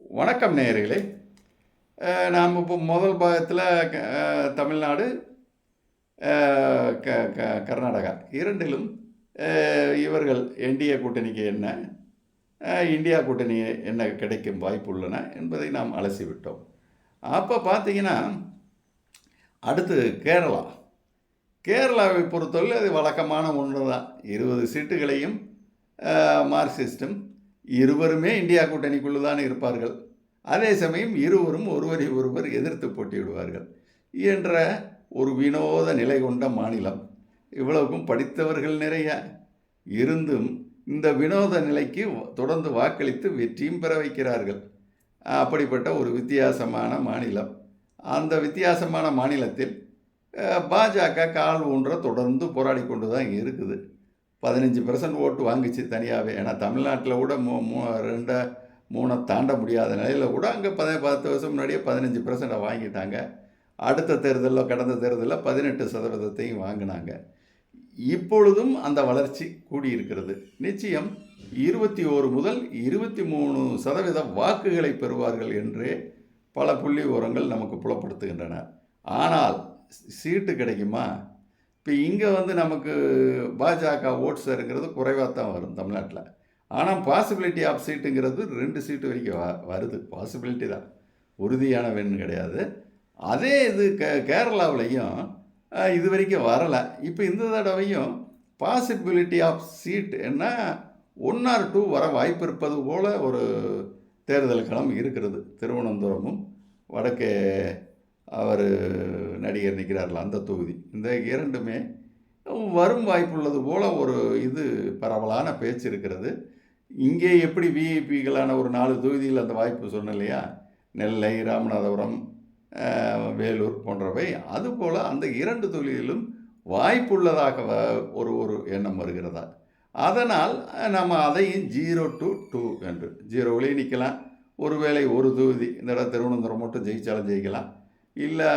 வணக்கம் நேயர்களே. நாம் இப்போ முதல் பாகத்தில் தமிழ்நாடு க க கர்நாடகா இரண்டிலும் இவர்கள் என்டிஏ கூட்டணிக்கு என்ன இந்தியா கூட்டணி என்ன கிடைக்கும் வாய்ப்பு உள்ளன என்பதை நாம் அலசி விட்டோம் அப்போ பார்த்தீங்கன்னா அடுத்து கேரளா. கேரளாவை பொறுத்தவரை அது வழக்கமான ஒன்று தான் இருபது சீட்டுகளையும் மார்க்சிஸ்டும் இருவருமே இந்தியா கூட்டணிக்குள்ளே தான் இருப்பார்கள். அதே சமயம் இருவரும் ஒருவரை ஒருவர் எதிர்த்து போட்டியிடுவார்கள் என்ற ஒரு வினோத நிலை கொண்ட மாநிலம். இவ்வளவுக்கும் படித்தவர்கள் நிறைய. இருந்தும் இந்த வினோத நிலைக்கு தொடர்ந்து வாக்களித்து வெற்றியும் பெற வைக்கிறார்கள். அப்படிப்பட்ட ஒரு வித்தியாசமான மாநிலம். அந்த வித்தியாசமான மாநிலத்தில் பாஜக கால் ஊன்ற தொடர்ந்து போராடி கொண்டு தான் இருக்குது. பதினஞ்சு பர்சன்ட் ஓட்டு வாங்குச்சு தனியாகவே ஏன்னா தமிழ்நாட்டில் கூட மூ மூ ரெண்டை மூணை தாண்ட முடியாத நிலையில் கூட அங்கே பத பத்து வருஷம் முன்னாடியே பதினஞ்சு பர்சண்ட்டை வாங்கிட்டாங்க. அடுத்த தேர்தலில் கடந்த தேர்தலில் பதினெட்டு சதவீதத்தையும் வாங்கினாங்க. இப்பொழுதும் அந்த வளர்ச்சி கூடியிருக்கிறது. நிச்சயம் இருபத்தி ஓரு முதல் இருபத்தி மூணு சதவீத வாக்குகளை பெறுவார்கள் என்றே பல புள்ளி விவரங்கள் நமக்கு புலப்படுத்துகின்றன. ஆனால் சீட்டு கிடைக்குமா? இப்போ இங்கே வந்து நமக்கு பாஜக ஓட்ஸ் இருக்கிறது குறைவாக தான் வரும் தமிழ்நாட்டில். ஆனால் பாசிபிலிட்டி ஆஃப் சீட்டுங்கிறது ரெண்டு சீட்டு வரைக்கும் வ வருது. பாசிபிலிட்டி தான். உறுதியான வேணும் கிடையாது. அதே இது கே கேரளாவிலையும் இது வரைக்கும் வரலை. இப்போ இந்த தடவையும் பாசிபிலிட்டி ஆஃப் சீட் என்ன ஒன் ஆர் டூ வர வாய்ப்பு இருப்பது போல் ஒரு தேர்தல் களம் இருக்கிறது. திருவனந்தபுரமும் வடக்கே அவர் நடிகர் நிற்கிறார்கள் அந்த தொகுதி. இந்த இரண்டுமே வரும் வாய்ப்புள்ளது போல் ஒரு இது பரவலான பேச்சு இருக்கிறது. இங்கே எப்படி விஐபிகளான ஒரு நாலு தொகுதியில் அந்த வாய்ப்பு சொன்ன இல்லையா நெல்லை ராமநாதபுரம் வேலூர் போன்றவை. அதுபோல் அந்த இரண்டு தொகுதியிலும் வாய்ப்புள்ளதாக வ- ஒரு ஒரு எண்ணம் வருகிறதா? அதனால் நம்ம அதையும் ஜீரோ டு டூ என்று ஜீரோவிலேயே நிற்கலாம். ஒருவேளை ஒரு தொகுதி இந்த இடம் திருவனந்தபுரம் மட்டும் ஜெயிச்சாலும் ஜெயிக்கலாம். இல்லை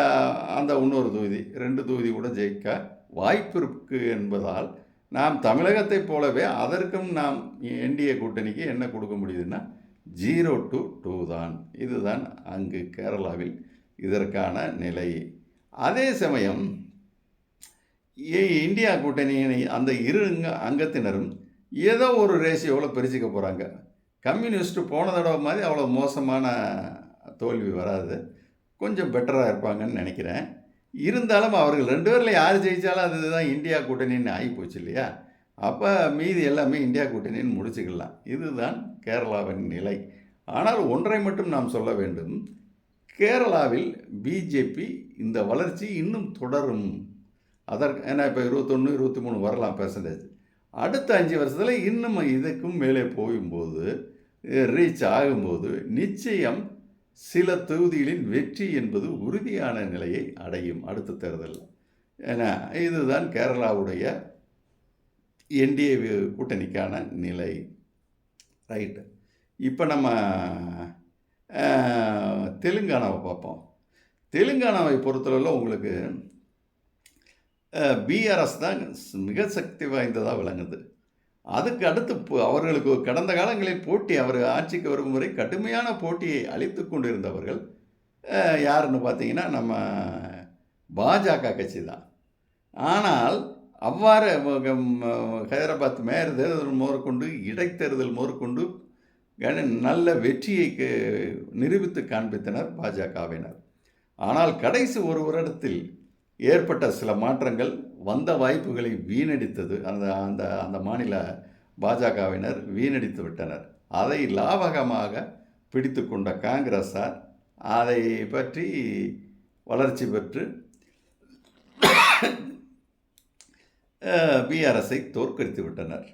அந்த இன்னொரு தொகுதி ரெண்டு தொகுதி கூட ஜெயிக்க வாய்ப்பு இருக்குது என்பதால் நாம் தமிழகத்தைப் போலவே அதற்கும் நாம் என்டிஏ கூட்டணிக்கு என்ன கொடுக்க முடியுதுன்னா ஜீரோ டு டூ தான். இதுதான் அங்கு கேரளாவில் இதற்கான நிலை. அதே சமயம் இந்தியா கூட்டணியினை அந்த இரு அங்கத்தினரும் ஏதோ ஒரு ரேஷியோவில் பிரிச்சுக்க போகிறாங்க கம்யூனிஸ்ட் போன தடவை மாதிரி அவ்வளோ மோசமான தோல்வி வராது. கொஞ்சம் பெட்டராக இருப்பாங்கன்னு நினைக்கிறேன். இருந்தாலும் அவர்கள் ரெண்டு பேரில் யார் ஜெயித்தாலும் அதுதான் இந்தியா கூட்டணின்னு ஆகிப்போச்சு இல்லையா? அப்போ மீதி எல்லாமே இந்தியா கூட்டணின்னு முடிச்சுக்கலாம். இதுதான் கேரளாவின் நிலை. ஆனால் ஒன்றை மட்டும் நாம் சொல்ல வேண்டும். கேரளாவில் பிஜேபி இந்த வளர்ச்சி இன்னும் தொடரும். அதற்கு ஏன்னா இப்போ இருபத்தொன்று இருபத்தி மூணு வரலாம் பெர்சன்டேஜ் அடுத்த அஞ்சு வருஷத்தில் இன்னும் இதுக்கும் மேலே போகும்போது ரீச் ஆகும்போது நிச்சயம் சில தொகுதிகளின் வெற்றி என்பது உறுதியான நிலையை அடையும் அடுத்த தேர்தலில் ஏன்னா இதுதான் கேரளாவுடைய என்டிஏ கூட்டணிக்கான நிலை. ரைட்டு. இப்போ நம்ம தெலுங்கானாவை பார்ப்போம். தெலுங்கானாவை பொறுத்தளவில் உங்களுக்கு பிஆர்எஸ் தான் மிக சக்தி வாய்ந்ததாக விளங்குது. அதுக்கு அடுத்து அவர்களுக்கு கடந்த காலங்களில் போட்டி அவர் ஆட்சிக்கு வரும் வரை கடுமையான போட்டியை அளித்து கொண்டிருந்தவர்கள் யாருன்னு பார்த்தீங்கன்னா நம்ம பாஜக கட்சி தான். ஆனால் அவ்வாறு ஹைதராபாத் மேயர் தேர்தல் முதற்கொண்டு இடைத்தேர்தல் முதற்கொண்டு கன- நல்ல வெற்றியை க- நிரூபித்து காண்பித்தனர் பாஜகவினர். ஆனால் கடைசி ஒரு வருடத்தில் ஏற்பட்ட சில மாற்றங்கள் வந்த வாய்ப்புகளை வீணடித்தது அந்த அந்த அந்த மாநில பாஜகவினர் வீணடித்து விட்டனர். அதை லாபகமாக பிடித்து கொண்ட காங்கிரஸார் அதை பற்றி வளர்ச்சி பெற்று பிஆர்எஸை தோற்கடித்து விட்டனர்.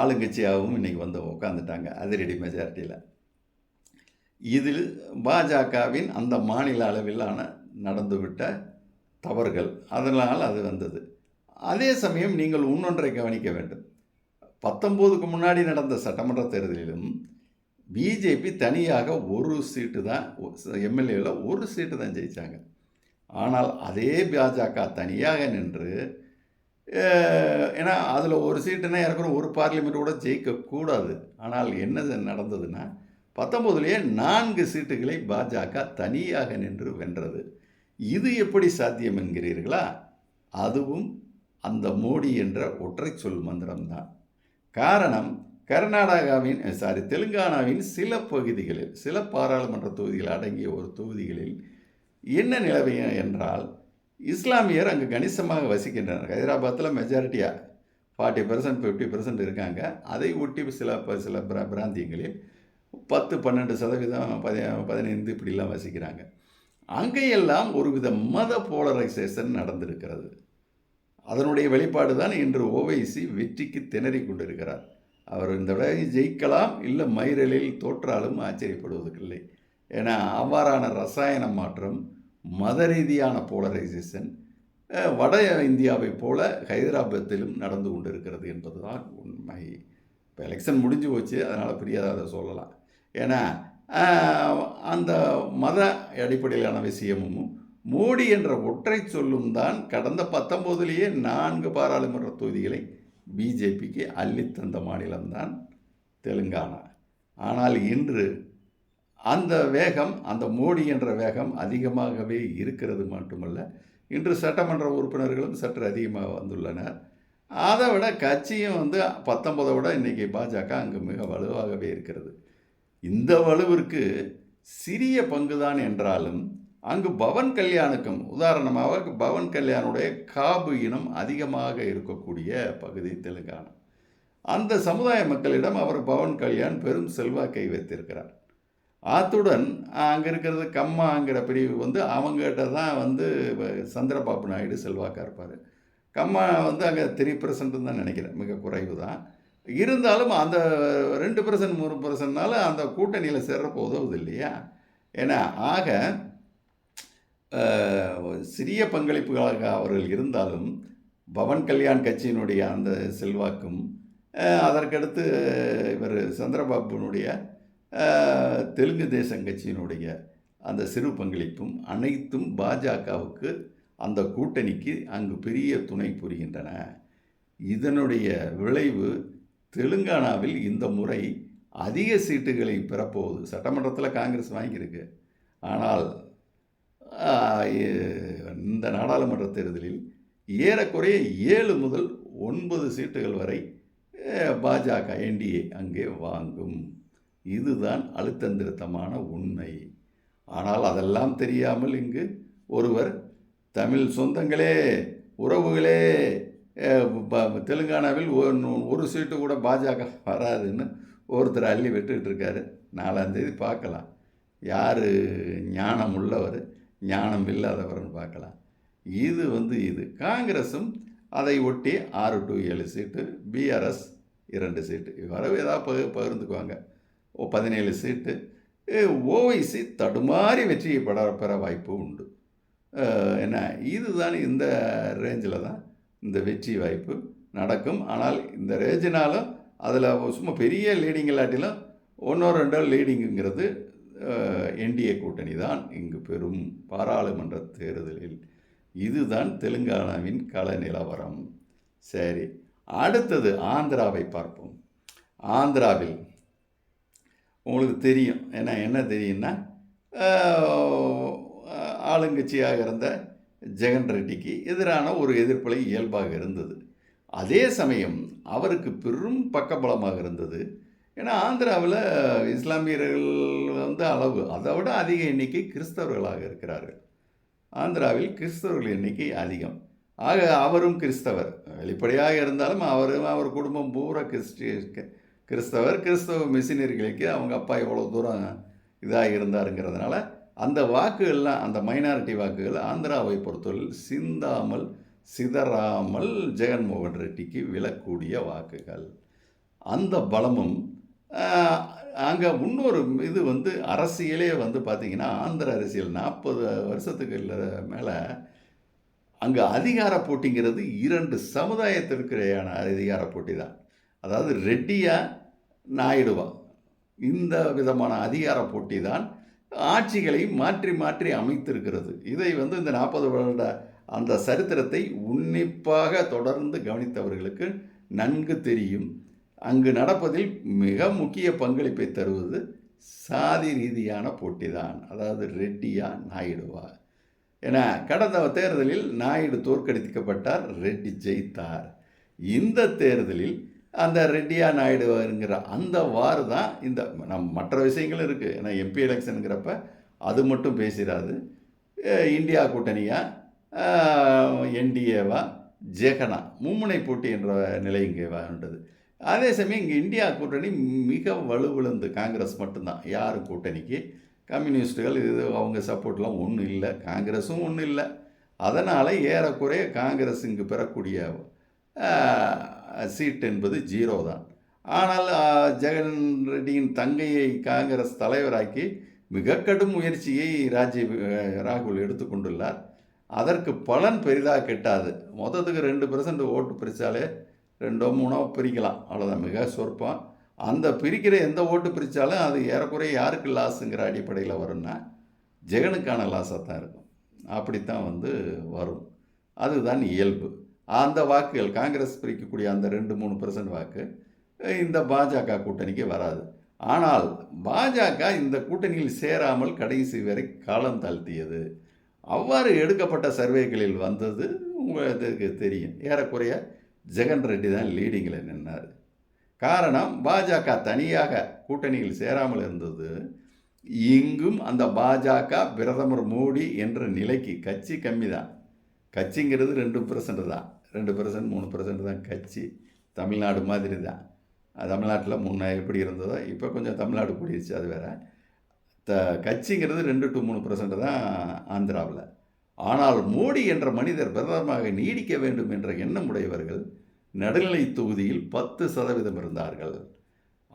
ஆளுங்கட்சியாகவும் இன்றைக்கி வந்து உட்காந்துட்டாங்க அதிரடி மெஜாரிட்டியில் இதில் பாஜகவின் அந்த மாநில அளவிலான நடந்துவிட்ட தவறுகள். அதனால் அது வந்தது. அதே சமயம் நீங்கள் இன்னொன்றை கவனிக்க வேண்டும். பத்தொம்போதுக்கு முன்னாடி நடந்த சட்டமன்ற தேர்தலிலும் பிஜேபி தனியாக ஒரு சீட்டு தான் எம்எல்ஏவில் ஒரு சீட்டு தான் ஜெயித்தாங்க ஆனால் அதே பாஜக தனியாக நின்று ஏன்னா அதில் ஒரு சீட்டுனா இருக்கிற ஒரு பார்லிமெண்ட் கூட ஜெயிக்கக்கூடாது ஆனால் என்ன நடந்ததுன்னா பத்தொம்போதுலேயே நான்கு சீட்டுகளை பாஜக தனியாக நின்று வென்றது. இது எப்படி சாத்தியம் என்கிறீர்களா? அதுவும் அந்த மோடி என்ற ஒற்றை சொல் மந்திரம்தான். காரணம் கர்நாடகாவின் சாரி தெலுங்கானாவின் சில பகுதிகளில் சில பாராளுமன்ற தொகுதிகள் அடங்கிய ஒரு தொகுதிகளில் என்ன நிலவை என்றால் இஸ்லாமியர் அங்கு கணிசமாக வசிக்கின்றனர். ஹைதராபாத்தில் மெஜாரிட்டியாக ஃபார்ட்டி பர்சன்ட் ஃபிஃப்டி பர்சன்ட் இருக்காங்க. அதை ஒட்டி சில ப- சில பிராந்தியங்களில் பத்து பன்னெண்டு சதவீதம் பதி பதினைந்து இப்படிலாம் வசிக்கிறாங்க. அங்கேயெல்லாம் ஒருவித மத போலரைசேஷன் நடந்திருக்கிறது. அதனுடைய வெளிப்பாடு தான் இன்று ஓவைசி வெற்றிக்கு திணறி கொண்டிருக்கிறார். அவர் இந்த விடையை ஜெயிக்கலாம் இல்லை மயிரலில் தோற்றாலும் ஆச்சரியப்படுவதற்கில்லை. ஏன்னா அவ்வாறான ரசாயன மாற்றம் மத ரீதியான போலரைசேஷன் வட இந்தியாவைப் போல ஹைதராபாத்திலும் நடந்து கொண்டிருக்கிறது என்பதுதான் உண்மை. இப்போ எலெக்ஷன் முடிஞ்சு போச்சு அதனால் பிரியாத அதை சொல்லலாம். ஏன்னா அந்த மத அடிப்படையிலான விஷயமும் மோடி என்ற ஒற்றை சொல்லும் தான் கடந்த பத்தொம்போதுலேயே நான்கு பாராளுமன்ற தொகுதிகளை பிஜேபிக்கு அள்ளித்தந்த மாநிலம்தான் தெலுங்கானா. ஆனால் இன்று அந்த வேகம் அந்த மோடி என்ற வேகம் அதிகமாகவே இருக்கிறது மட்டுமல்ல இன்று சட்டமன்ற உறுப்பினர்களும் சற்று அதிகமாக வந்துள்ளனர். அதை விட கட்சியும் வந்து பத்தொன்பதை விட இன்றைக்கி பாஜக அங்கு மிக வலுவாகவே இருக்கிறது. இந்த வலுவிற்கு சிறிய பங்குதான் என்றாலும் அங்கு பவன் கல்யாணுக்கும் உதாரணமாக பவன் கல்யாணுடைய காபு இனம் அதிகமாக இருக்கக்கூடிய பகுதி தெலுங்கானா. அந்த சமுதாய மக்களிடம் அவர் பவன் கல்யாண் பெரும் செல்வாக்கை வைத்திருக்கிறார். அத்துடன் அங்கே இருக்கிறது கம்மாங்கிற பிரிவு வந்து அவங்ககிட்ட தான் வந்து சந்திரபாபு நாயுடு செல்வாக்காக இருப்பார். கம்மா வந்து அங்கே த்ரீ பர்சன்ட் தான் நினைக்கிறேன் மிக குறைவு தான். இருந்தாலும் அந்த ரெண்டு பர்சன்ட் மூணு பர்சன்ட்னால அந்த கூட்டணியில் சேர்றப்போ உதவுது இல்லையா ஏன்னா ஆக சிறிய பங்களிப்புகளாக அவர்கள் இருந்தாலும் பவன் கல்யாண் கட்சியினுடைய அந்த செல்வாக்கும் அதற்கடுத்து இவர் சந்திரபாபுனுடைய தெலுங்கு தேசம் கட்சியினுடைய அந்த சிறு பங்களிப்பும் அனைத்தும் பாஜகவுக்கு அந்த கூட்டணிக்கு அங்கு பெரிய துணை புரிகின்றன. இதனுடைய விளைவு தெலுங்கானாவில் இந்த முறை அதிக சீட்டுகளை பெறப்போகுது. சட்டமன்றத்தில் காங்கிரஸ் வாங்கியிருக்கு. ஆனால் இந்த நாடாளுமன்ற தேர்தலில் ஏறக்குறைய ஏழு முதல் ஒன்பது சீட்டுகள் வரை பாஜக என்டிஏ அங்கே வாங்கும். இதுதான் அழுத்தந்திருத்தமான உண்மை. ஆனால் அதெல்லாம் தெரியாமல் இங்கு ஒருவர் தமிழ் சொந்தங்களே உறவுகளே தெலுங்கானாவில் ஒரு- ஒரு சீட்டு கூட பாஜக வராதுன்னு ஒருத்தர் அள்ளி விட்டுக்கிட்டு இருக்காரு. நாலாந்தேதி பார்க்கலாம். யார் ஞானம் உள்ளவர் ஞானம் இல்லாதவர்னு பார்க்கலாம். இது வந்து இது. காங்கிரஸும் அதை ஒட்டி ஆறு டு ஏழு சீட்டு பிஆர்எஸ் இரண்டு சீட்டு. இவ்வளவு ஏதாவது பகு பகிர்ந்துக்குவாங்க. ஓ பதினேழு சீட்டு. ஓவைசி தடுமாறி வெற்றியை பெற பெற வாய்ப்பு உண்டு. என்ன இதுதான் இந்த ரேஞ்சில் தான் இந்த வெற்றி வாய்ப்பு நடக்கும். ஆனால் இந்த ரேஜினாலும் அதில் சும்மா பெரிய லீடிங் இல்லாட்டிலும் ஒன்றோ ரெண்டோ லீடிங்குங்கிறது என்டிஏ கூட்டணி தான் இங்கு பெரும் பாராளுமன்ற தேர்தலில். இதுதான் தெலுங்கானாவின் கள நிலவரம். சரி அடுத்தது ஆந்திராவை பார்ப்போம். ஆந்திராவில் உங்களுக்கு தெரியும். ஏன்னா என்ன தெரியும்னா ஆளுங்கட்சியாக இருந்த ஜெகன் ரெட்டிக்கு எதிரான ஒரு எதிர்ப்பலை இயல்பாக இருந்தது. அதே சமயம் அவருக்கு பெரும் பக்கபலமாக இருந்தது. ஏன்னா ஆந்திராவில் இஸ்லாமியர்கள் வந்து அளவு அதை விட அதிக எண்ணிக்கை கிறிஸ்தவர்களாக இருக்கிறார்கள். ஆந்திராவில் கிறிஸ்தவர்கள் எண்ணிக்கை அதிகம். ஆக அவரும் கிறிஸ்தவர். வெளிப்படையாக இருந்தாலும் அவரும் அவர் குடும்பம் பூரா கிறிஸ்டி கிறிஸ்தவர். கிறிஸ்தவ மிஷினரிகளுக்கு அவங்க அப்பா எவ்வளோ தூரம் இதாக இருந்தாருங்கிறதுனால அந்த வாக்குகள்லாம் அந்த மைனாரிட்டி வாக்குகள் ஆந்திராவை பொறுத்தவரையில் சிந்தாமல் சிதறாமல் ஜெகன்மோகன் ரெட்டிக்கு விழக்கூடிய வாக்குகள். அந்த பலமும் அங்கே இன்னொரு இது வந்து அரசியலே வந்து பார்த்திங்கன்னா ஆந்திர அரசியல் நாற்பது வருஷத்துக்கு மேலே அங்கே அதிகார போட்டிங்கிறது இரண்டு சமுதாயத்திற்கிடையான அதிகார போட்டி தான். அதாவது ரெட்டியா நாயுடுவா. இந்த விதமான அதிகார போட்டி தான் ஆட்சிகளை மாற்றி மாற்றி அமைத்திருக்கிறது. இதை வந்து இந்த நாற்பது வருட அந்த சரித்திரத்தை உன்னிப்பாக தொடர்ந்து கவனித்தவர்களுக்கு நன்கு தெரியும். அங்கு நடப்பதில் மிக முக்கிய பங்களிப்பை தருவது சாதி ரீதியான போட்டி தான் அதாவது ரெட்டியா நாயுடுவா. ஏன்னா கடந்த தேர்தலில் நாயுடு தோற்கடிக்கப்பட்டார் ரெட்டி ஜெயித்தார். இந்த தேர்தலில் அந்த ரெட்டியா நாயுடுங்கிற அந்த வார் தான் இந்த நம் மற்ற விஷயங்களும் இருக்குது ஏன்னா எம்பி எலெக்ஷனுங்கிறப்ப அது மட்டும் பேசிடாது. இந்தியா கூட்டணியாக என்டிஏவா ஜெகனா மும்முனை போட்டி என்ற நிலை இங்கே வேண்டது அதே சமயம் இங்கே இந்தியா கூட்டணி மிக வலுவிழந்து காங்கிரஸ் மட்டும்தான். யார் கூட்டணிக்கு? கம்யூனிஸ்ட்டுகள் இது அவங்க சப்போர்ட்லாம் ஒன்றும் இல்லை. காங்கிரஸும் ஒன்றும் இல்லை. அதனால் ஏறக்குறைய காங்கிரஸ் இங்கு பெறக்கூடிய சீட் என்பது ஜீரோ தான். ஆனால் ஜெகன் ரெட்டியின் தங்கையை காங்கிரஸ் தலைவராக்கி மிக கடும் முயற்சியை ராஜீவ் ராகுல் எடுத்துக்கொண்டுள்ளார். அதற்கு பலன் பெரிதாக கிட்டாது. மொத்தத்துக்கு ரெண்டு பெர்சன்ட் ஓட்டு பிரித்தாலே ரெண்டோ மூணோ பிரிக்கலாம். அவ்வளோதான் மிக சொற்பம். அந்த பிரிக்கிற எந்த ஓட்டு பிரித்தாலும் அது ஏறக்குறைய யாருக்கு லாஸுங்கிற அடிப்படையில் வரும்னா ஜெகனுக்கான லாஸாக தான் இருக்கும். அப்படித்தான் வந்து வரும். அதுதான் இயல்பு. அந்த வாக்குகள் காங்கிரஸ் பிரிக்கக்கூடிய அந்த ரெண்டு மூணு பர்சன்ட் வாக்கு இந்த பாஜக கூட்டணிக்கு வராது. ஆனால் பாஜக இந்த கூட்டணியில் சேராமல் கடைசி வரை காலம் தாழ்த்தியது. அவ்வாறு எடுக்கப்பட்ட சர்வேகளில் வந்தது உங்களுக்கு தெரியும். ஏறக்குறைய ஜெகன் ரெட்டி தான் லீடிங்கில் நின்னார். காரணம் பாஜக தனியாக கூட்டணியில் சேராமல் இருந்தது. இங்கும் அந்த பாஜக பிரதமர் மோடி என்ற நிலைக்கு கட்சி கம்மி தான் கட்சிங்கிறது ரெண்டு பர்சன்ட் தான். ரெண்டு பர்சன்ட் மூணு பர்சன்ட் தான் கட்சி. தமிழ்நாடு மாதிரி தான். தமிழ்நாட்டில் முன்ன எப்படி இருந்ததோ இப்போ கொஞ்சம் தமிழ்நாடு கூடிடுச்சு அது வேற. த கட்சிங்கிறது ரெண்டு டு மூணு பர்சன்ட் தான் ஆந்திராவில். ஆனால் மோடி என்ற மனிதர் பிரதமராக நீடிக்க வேண்டும் என்ற எண்ணம் உடையவர்கள் நடுநிலை தொகுதியில் பத்து சதவீதம் இருந்தார்கள்.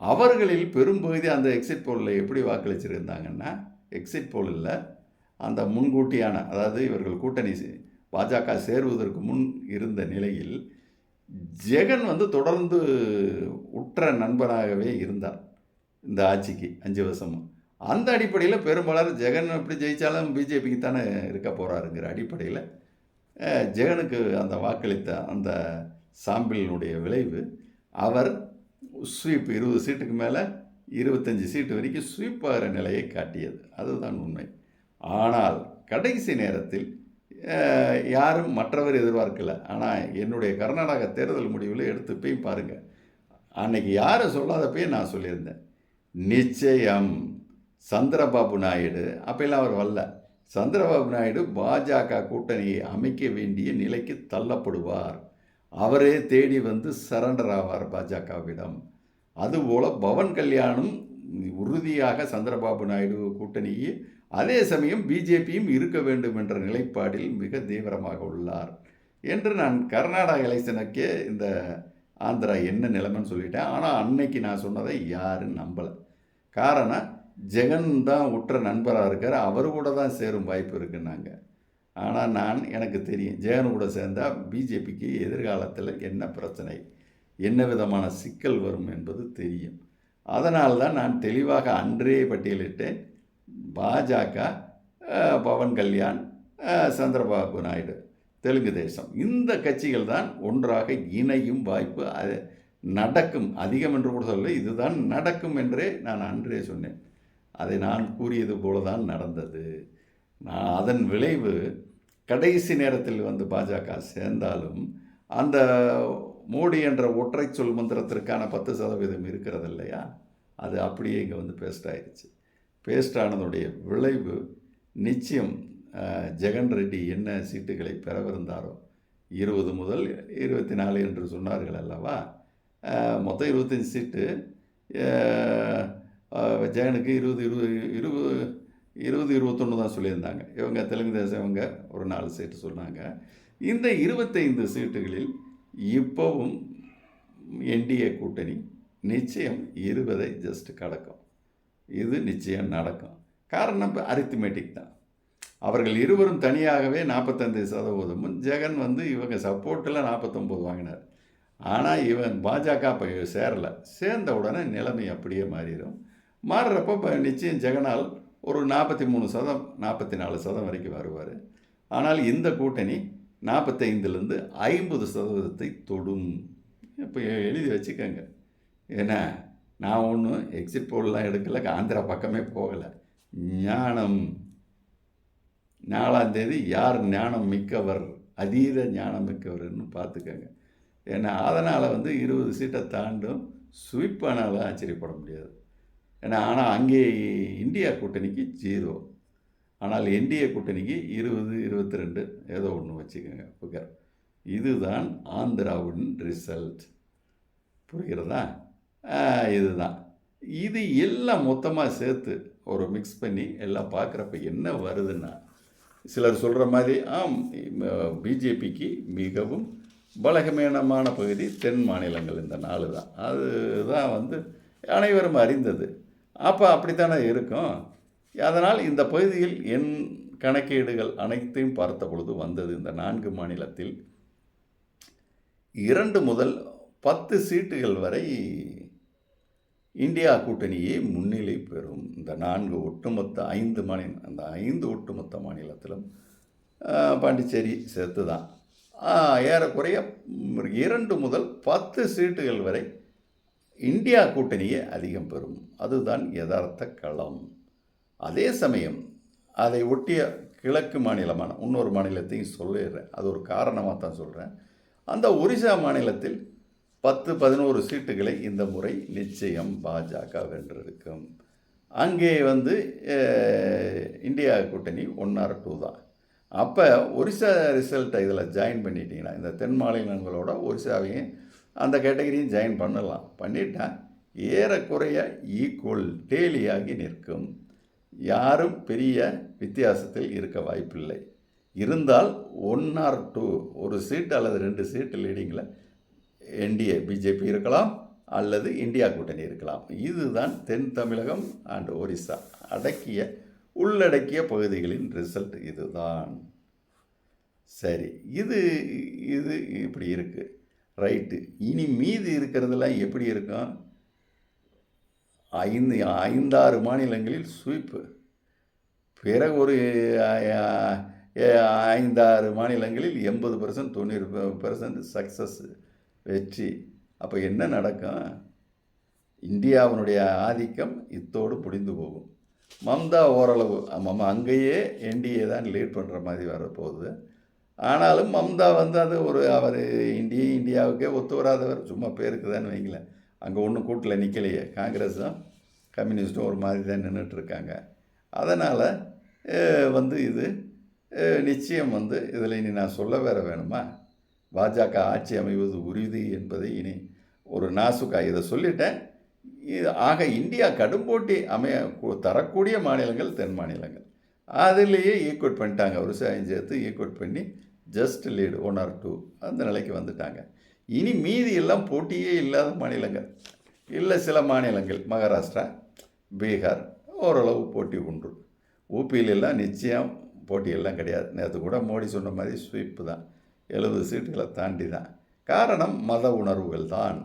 அவர்களில் பெரும்பகுதி அந்த எக்ஸிட் போலில் எப்படி வாக்களிச்சிருந்தாங்கன்னா எக்ஸிட் போலில் அந்த முன்கூட்டியான அதாவது இவர்கள் கூட்டணி பாஜக சேருவதற்கு முன் இருந்த நிலையில் ஜெகன் வந்து தொடர்ந்து உற்ற நண்பனாகவே இருந்தார் இந்த ஆட்சிக்கு அஞ்சு வருஷமும் அந்த அடிப்படையில் பெரும்பாலும் ஜெகன் எப்படி ஜெயித்தாலும் பிஜேபிக்கு தானே இருக்க போகிறாருங்கிற அடிப்படையில் ஜெகனுக்கு அந்த வாக்களித்த அந்த சாம்பிளினுடைய விளைவு அவர் ஸ்வீப் இருபது சீட்டுக்கு மேலே இருபத்தஞ்சி சீட்டு வரைக்கும் ஸ்வீப் ஆகிற நிலையை காட்டியது. அதுதான் உண்மை. ஆனால் கடைசி நேரத்தில் யாரும் மற்றவர் எதிர்பார்க்கல. ஆனால் என்னுடைய கர்நாடக தேர்தல் முடிவில் எடுத்து போய் பாருங்கள் அன்னைக்கு யாரும் சொல்லாதப்பயே நான் சொல்லியிருந்தேன். நிச்சயம் சந்திரபாபு நாயுடு. அப்பெல்லாம் அவர் வரல. சந்திரபாபு நாயுடு பாஜக கூட்டணியை அமைக்க வேண்டிய நிலைக்கு தள்ளப்படுவார். அவரே தேடி வந்து சரண்டர் ஆவார் பாஜகவிடம். அதுபோல் பவன் கல்யாணும் உறுதியாக சந்திரபாபு நாயுடு கூட்டணியை அதே சமயம் பிஜேபியும் இருக்க வேண்டும் என்ற நிலைப்பாடில் மிக தீவிரமாக உள்ளார். என்று நான் கர்நாடக எலெக்ஷனுக்கே இந்த ஆந்திரா என்ன நிலைமைன்னு சொல்லிட்டேன். ஆனால் அன்னைக்கு நான் சொன்னதை யாரும் நம்பலை. காரணம் ஜெகன் தான் உற்ற நண்பராக இருக்கார். அவர் கூட தான் சேரும் வாய்ப்பு இருக்குன்னாங்க. ஆனால் நான் எனக்கு தெரியும் ஜெகன் கூட சேர்ந்தால் பிஜேபிக்கு எதிர்காலத்தில் என்ன பிரச்சனை என்ன விதமான சிக்கல் வரும் என்பது தெரியும். அதனால் தான் நான் தெளிவாக அன்றே பட்டியலிட்டேன். பாஜக பவன் கல்யாண் சந்திரபாபு நாயுடு தெலுங்கு தேசம். இந்த கட்சிகள் தான் ஒன்றாக இணையும் வாய்ப்பு அது நடக்கும். அதிகம் என்று கூட சொல்ல இதுதான் நடக்கும் என்றே நான் அன்றே சொன்னேன். அதை நான் கூறியது போல தான் நடந்தது. நான் அதன் விளைவு கடைசி நேரத்தில் வந்து பாஜக சேர்ந்தாலும் அந்த மோடி என்ற ஒற்றை சொல் மந்திரத்திற்கான பத்து சதவீதம் இருக்கிறது இல்லையா? அது அப்படியே இங்கே வந்து பேஸ்ட் ஆயிடுச்சு. பேஸ்ட் ஆனதுடைய விளைவு நிச்சயம் ஜெகன் ரெட்டி என்ன சீட்டுகளை பெறவிருந்தாரோ? இருபது முதல் இருபத்தி நாலு என்று சொன்னார்கள் அல்லவா? மொத்தம் இருபத்தஞ்சி சீட்டு. ஜெகனுக்கு இருபது இருபது இருபது இருபது இருபத்தொன்று தான் சொல்லியிருந்தாங்க. இவங்க தெலுங்கு தேசம் இவங்க ஒரு நாலு சீட்டு சொன்னாங்க. இந்த இருபத்தைந்து சீட்டுகளில் இப்போவும் என்டிஏ கூட்டணி நிச்சயம் இருபதை ஜஸ்ட் கடக்கும். இது நிச்சயம் நடக்கும். காரணம் அரித்மெட்டிக் தான். அவர்கள் இருவரும் தனியாகவே நாற்பத்தஞ்சு சதவீதமும் ஜெகன் வந்து இவங்க சப்போர்ட்டில் நாற்பத்தொம்போது வாங்கினார். ஆனால் இவன் பாஜக இப்போ சேரலை. சேர்ந்த உடனே நிலைமை அப்படியே மாறிடும். மாறுறப்போ இப்போ நிச்சயம் ஜெகனால் ஒரு நாற்பத்தி மூணு சதம் நாற்பத்தி நாலு சதம் வரைக்கும் வருவார். ஆனால் இந்த கூட்டணி நாற்பத்தைந்துலேருந்து ஐம்பது சதவீதத்தை தொடும். இப்போ எழுதி வச்சுக்கோங்க. ஏன்னா நான் ஒன்றும் எக்ஸிட் போல்லாம் எடுக்கல ஆந்திரா பக்கமே போகலை. ஞானம். நாலாந்தேதி யார் ஞானம் மிக்கவர்? அதீத ஞானம் மிக்கவர்னு பார்த்துக்கங்க. ஏன்னா அதனால் வந்து இருபது சீட்டை தாண்டும் ஸ்வீப் ஆனாலும் ஆச்சரியப்பட முடியாது. ஏன்னா ஆனால் அங்கே இந்தியா கூட்டணிக்கு ஜீரோ. ஆனால் என்டிஏ கூட்டணிக்கு இருபது இருபத்தி ரெண்டு ஏதோ ஒன்று வச்சுக்கோங்க புகர். இதுதான் ஆந்திராவின் ரிசல்ட் புரிகிறதா? இதுதான். இது எல்லாம் மொத்தமாக சேர்த்து ஒரு மிக்ஸ் பண்ணி எல்லாம் பார்க்குறப்ப என்ன வருதுன்னா சிலர் சொல்கிற மாதிரி ஆம் பிஜேபிக்கு மிகவும் பலகமீனமான பகுதி தென் மாநிலங்கள் இந்த நாலு தான். அதுதான் வந்து அனைவரும் அறிந்தது. அப்போ அப்படித்தானே இருக்கும்? அதனால் இந்த பகுதியில் என் கணக்கீடுகள் அனைத்தையும் பார்த்த பொழுது வந்தது இந்த நான்கு மாநிலத்தில் இரண்டு முதல் பத்து சீட்டுகள் வரை இந்தியா கூட்டணியே முன்னிலை பெறும். இந்த நான்கு ஒட்டுமொத்த ஐந்து மாநிலம் அந்த ஐந்து ஒட்டுமொத்த மாநிலத்திலும் பாண்டிச்சேரி சேர்த்து தான் ஏறக்குறைய இரண்டு முதல் பத்து சீட்டுகள் வரை இந்தியா கூட்டணியே அதிகம் பெறும். அதுதான் யதார்த்த களம். அதே சமயம் அதை ஒட்டிய கிழக்கு மாநிலமான இன்னொரு மாநிலத்தையும் சொல்லிடுறேன். அது ஒரு காரணமாக தான் சொல்கிறேன் அந்த ஒரிசா மாநிலத்தில் பத்து பதினோரு சீட்டுகளை இந்த முறை நிச்சயம் பாஜக வென்றிருக்கும் அங்கே வந்து இந்தியா கூட்டணி ஒன் ஆர் டூ தான். அப்போ ஒரிசா ரிசல்ட்டை இதில் ஜாயின் பண்ணிட்டீங்கன்னா இந்த தென் மாநிலங்களோட ஒரிசாவையும் அந்த கேட்டகரியும் ஜாயின் பண்ணலாம். பண்ணிட்டால் ஏறக்குறைய ஈக்குவல் டேலியாகி நிற்கும். யாரும் பெரிய வித்தியாசத்தில் இருக்க வாய்ப்பில்லை. இருந்தால் ஒன் ஆர் டூ ஒரு சீட் அல்லது ரெண்டு சீட்டு லீடிங்கில் என்டிஏ பிஜேபி இருக்கலாம் அல்லது இந்தியா கூட்டணி இருக்கலாம். இதுதான் தென் தமிழகம் அண்ட் ஒரிசா அடக்கிய உள்ளடக்கிய பகுதிகளின் ரிசல்ட் இதுதான். சரி இது இது இப்படி இருக்குது ரைட்டு இனி மீதி இருக்கிறதெல்லாம் எப்படி இருக்கும் ஐந்து ஐந்தாறு மாநிலங்களில் ஸ்வீப்பு பிறகு ஒரு ஐந்தாறு மாநிலங்களில் எண்பது பர்சன்ட் தொண்ணூறு பர்சன்ட் சக்ஸஸ்ஸு வெற்றி. அப்போ என்ன நடக்கும்? இந்தியாவினுடைய ஆதிக்கம் இத்தோடு முடிந்து போகும். மம்தா ஓரளவு மம அங்கேயே என்டிஏ தான் லீட் பண்ணுற மாதிரி வரப்போகுது. ஆனாலும் மம்தா வந்து அது ஒரு அவர் இந்திய இந்தியாவுக்கே ஒத்து வராதவர். சும்மா பேருக்கு தான் வைங்களேன். அங்கே ஒன்றும் கூட்டில் நிற்கலையே காங்கிரஸும் கம்யூனிஸ்ட்டும் ஒரு மாதிரி தான் நின்றுட்டு இருக்காங்க அதனால் வந்து இது நிச்சயம் வந்து இதில் இனி நான் சொல்ல வேற வேணுமா? பாஜக ஆட்சி அமைவது உறுதி என்பதை இனி ஒரு நாசுக்கா இதை சொல்லிட்டேன். இது ஆக இந்தியா கடும் போட்டி அமைய தரக்கூடிய மாநிலங்கள் தென் மாநிலங்கள். அதுலேயே ஈக்குவட் பண்ணிட்டாங்க. ஒரு சாயம் சேர்த்து ஈக்குவட் பண்ணி just lead one or two அந்த நிலைக்கு வந்துட்டாங்க. இனி மீதி எல்லாம் போட்டியே இல்லாத மாநிலங்கள். இல்லை சில மாநிலங்கள். மகாராஷ்டிரா பீகார் ஓரளவு போட்டி உண்டு. ஊபியிலெல்லாம் நிச்சயம் போட்டியெல்லாம் கிடையாது. நேற்று கூட மோடி சொன்ன மாதிரி ஸ்வீப்பு தான். எழுபது சீட்டுகளை தாண்டி தான் காரணம் மத உணர்வுகள் தான்.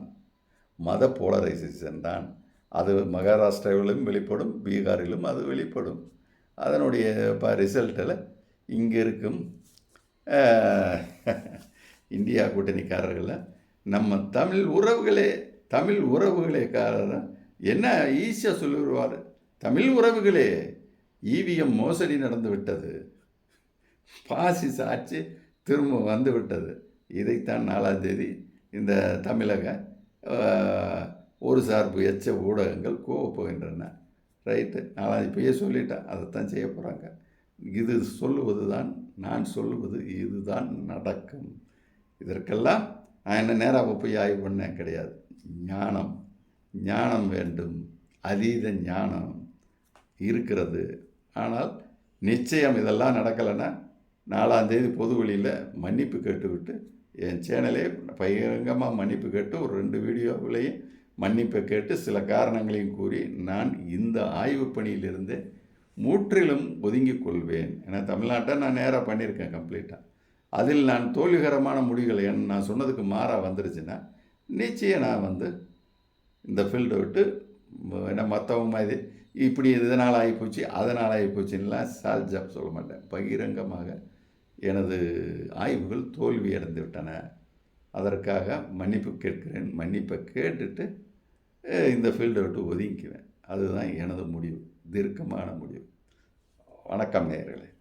மத போலரைசேஷன் தான். அது மகாராஷ்டிராவிலும் வெளிப்படும் பீகாரிலும் அது வெளிப்படும். அதனுடைய இப்போ ரிசல்ட்டில் இங்கே இருக்கும் இந்தியா கூட்டணிக்காரர்களில் நம்ம தமிழ் உறவுகளே தமிழ் உறவுகளே காரணம் என்ன ஈஸியாக சொல்லிடுவார் தமிழ் உறவுகளே ஈவிஎம் மோசடி நடந்து விட்டது பாசிச ஆட்சி திரும்ப வந்து விட்டது. இதைத்தான் நாலாம் தேதி இந்த தமிழக ஒரு சார்பு எச்ச ஊடகங்கள் கோவப்போகின்றன ரைட்டு? நாலாம் இப்பயே சொல்லிட்டேன். அதைத்தான் செய்ய போகிறாங்க இது சொல்லுவது தான் நான் சொல்லுவது இதுதான் நடக்கும். இதற்கெல்லாம் நான் என்ன நேராக போய் ஆய்வு பண்ணேன்? கிடையாது. ஞானம். ஞானம் வேண்டும். அதீத ஞானம் இருக்கிறது. ஆனால் நிச்சயம் இதெல்லாம் நடக்கலைன்னா நாலாந்தேதி பொது வெளியில் மன்னிப்பு கேட்டுவிட்டு என் சேனலே பகிரங்கமாக மன்னிப்பு கேட்டு ஒரு ரெண்டு வீடியோவிலையும் மன்னிப்பை கேட்டு சில காரணங்களையும் கூறி நான் இந்த ஆய்வு பணியிலிருந்து முற்றிலும் ஒதுங்கிக் கொள்வேன். ஏன்னா தமிழ்நாட்டை நான் நேராக பண்ணியிருக்கேன் கம்ப்ளீட்டாக அதில் நான் தோல்விகரமான முடிவுகள் என் நான் சொன்னதுக்கு மாறாக வந்துருச்சுன்னா நிச்சயம் நான் வந்து இந்த ஃபீல்டை விட்டு என்ன மற்றவங்க மாதிரி இப்படி இதனால் ஆகிப்போச்சு அதனால் ஆகிப்போச்சுன்னெலாம் சால் ஜாப் சொல்ல மாட்டேன். பகிரங்கமாக எனது ஆய்வுகள் தோல்வி அடைந்துவிட்டன அதற்காக மன்னிப்பு கேட்கிறேன். மன்னிப்பை கேட்டுட்டு இந்த ஃபீல்டை விட்டு ஒதுங்கிக்குவேன். அதுதான் எனது முடிவு. தீர்க்கமான முடிவு. வணக்கம் நேயர்களே.